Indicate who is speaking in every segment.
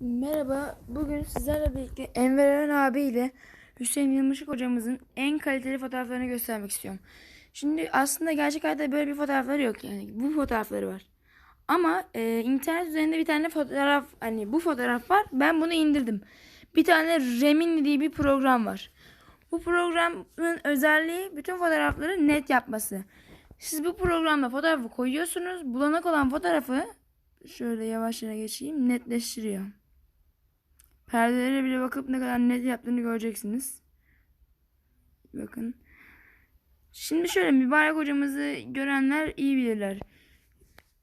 Speaker 1: Merhaba, bugün sizlerle birlikte Enver Eren abi ile Hüseyin Yılmışık hocamızın en kaliteli fotoğraflarını göstermek istiyorum. Şimdi aslında gerçek hayatta böyle bir fotoğrafları yok yani bu fotoğrafları var. Ama e, internet üzerinde bir tane fotoğraf hani bu fotoğraf var ben bunu indirdim. Bir tane Remini diye bir program var. Bu programın özelliği bütün fotoğrafları net yapması. Siz bu programda fotoğrafı koyuyorsunuz. Bulanık olan fotoğrafı şöyle yavaşça geçeyim netleştiriyor. Perdelere bile bakıp ne kadar net yaptığını göreceksiniz. Bakın. Şimdi şöyle mübarek hocamızı görenler iyi bilirler.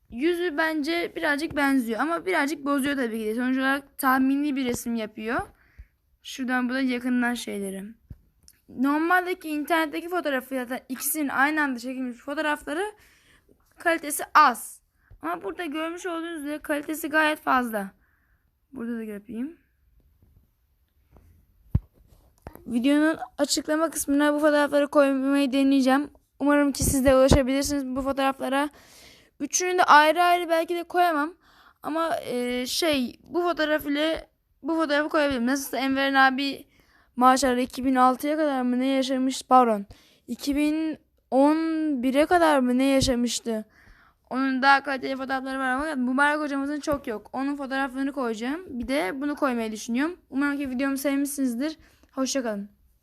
Speaker 1: Yüzü bence birazcık benziyor ama birazcık bozuyor tabii ki de. Sonuç olarak tahmini bir resim yapıyor. Şuradan bu da yakından şeyleri. Normaldeki internetteki fotoğrafı ya da ikisinin aynı anda çekilmiş fotoğrafları kalitesi az. Ama burada görmüş olduğunuz üzere kalitesi gayet fazla. Burada da yapayım. Videonun açıklama kısmına bu fotoğrafları koymayı deneyeceğim. Umarım ki siz de ulaşabilirsiniz bu fotoğraflara. Üçünü de ayrı ayrı belki de koyamam. Ama e, şey bu fotoğraf ile bu fotoğrafı koyabilirim. Nasılsa Enver abi maşallah 2006'ya kadar mı ne yaşamış pardon 2011'e kadar mı ne yaşamıştı. Onun daha kaliteli fotoğrafları var ama Mübarek hocamızın çok yok. Onun fotoğraflarını koyacağım. Bir de bunu koymayı düşünüyorum. Umarım ki videomu sevmişsinizdir. Hoşçakalın.